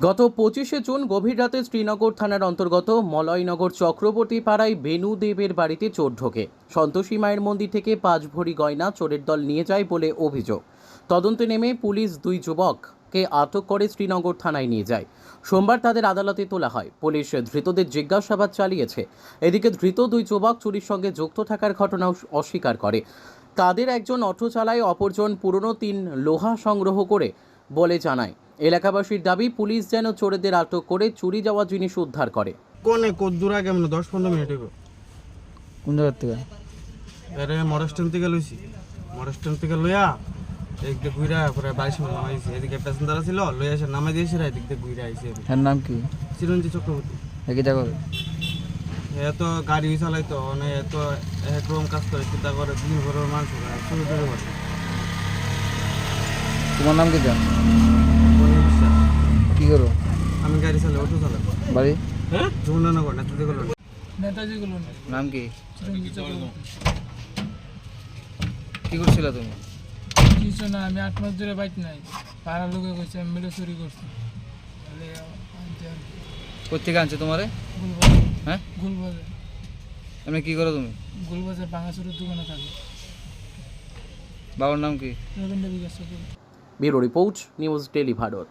গত পঁচিশে জুন গভীর রাতে শ্রীনগর থানার অন্তর্গত মলয়নগর চক্রবর্তী পাড়ায় বেনু দেবের বাড়িতে চোর ঢোকে। সন্তোষী মায়ের মন্দির থেকে পাঁচ ভরি গয়না চোরের দল নিয়ে যায় বলে অভিযোগ। তদন্তে নেমে পুলিশ দুই যুবককে আটক করে শ্রীনগর থানায় নিয়ে যায়। সোমবার তাদের আদালতে তোলা হয়। পুলিশ ধৃতদের জিজ্ঞাসাবাদ চালিয়েছে। এদিকে ধৃত দুই যুবক চুরির সঙ্গে যুক্ত থাকার ঘটনাও অস্বীকার করে। তাদের একজন অটো চালায় অপরজন পুরনো তিন লোহা সংগ্রহ করে বলে জানায়। এলাকাবাসীর দাবি পুলিশ যেন চোরেদের আটক করে চুরি যাওয়া জিনিস উদ্ধার করে। কোনে কত দূর আগে মানে দশ পনেরো মিনিট এগো কোন জায়গার থেকে? এরে মডেল স্ট্যান্ড থেকে লইছি। মডেল স্ট্যান্ড থেকে লইয়া এদিকে ঘুরে পরে বাইশ মিনিট নামাইছি। এদিকে প্যাসেঞ্জার ছিল লইয়া এসে নামাই দিয়েছি আর এদিক দিয়ে ঘুরে আইছি এর নাম কি? চিরঞ্জি চক্রবর্তী। একই জায়গা এত গাড়ি চালাইতো মানে এত একরকম কাজ করে চিন্তা করে দিন ঘরের মানুষ শুরু করে তোমার নাম কি জান? করো। আমি গাড়ি চালাই অটো চালাই। বাড়ি? হ্যাঁ? নেতাজি গেল নেতাজি গুলো নাম কি। কি করছিল তুমি? কিছু না আমি আট মাস ধরে বাইক নাই। পাড়া লোকে কইছে আমি মেলে চুরি করছি। কোথেকে আনছে তোমারে? হ্যাঁ? গুলবাজার। এমনি কি করো তুমি? গুলবাজার বাঙাচুরের দোকানে থাকি। বাবার নাম কি? Rabindra Bikash Chakraborty. Bureau report news daily Bharat.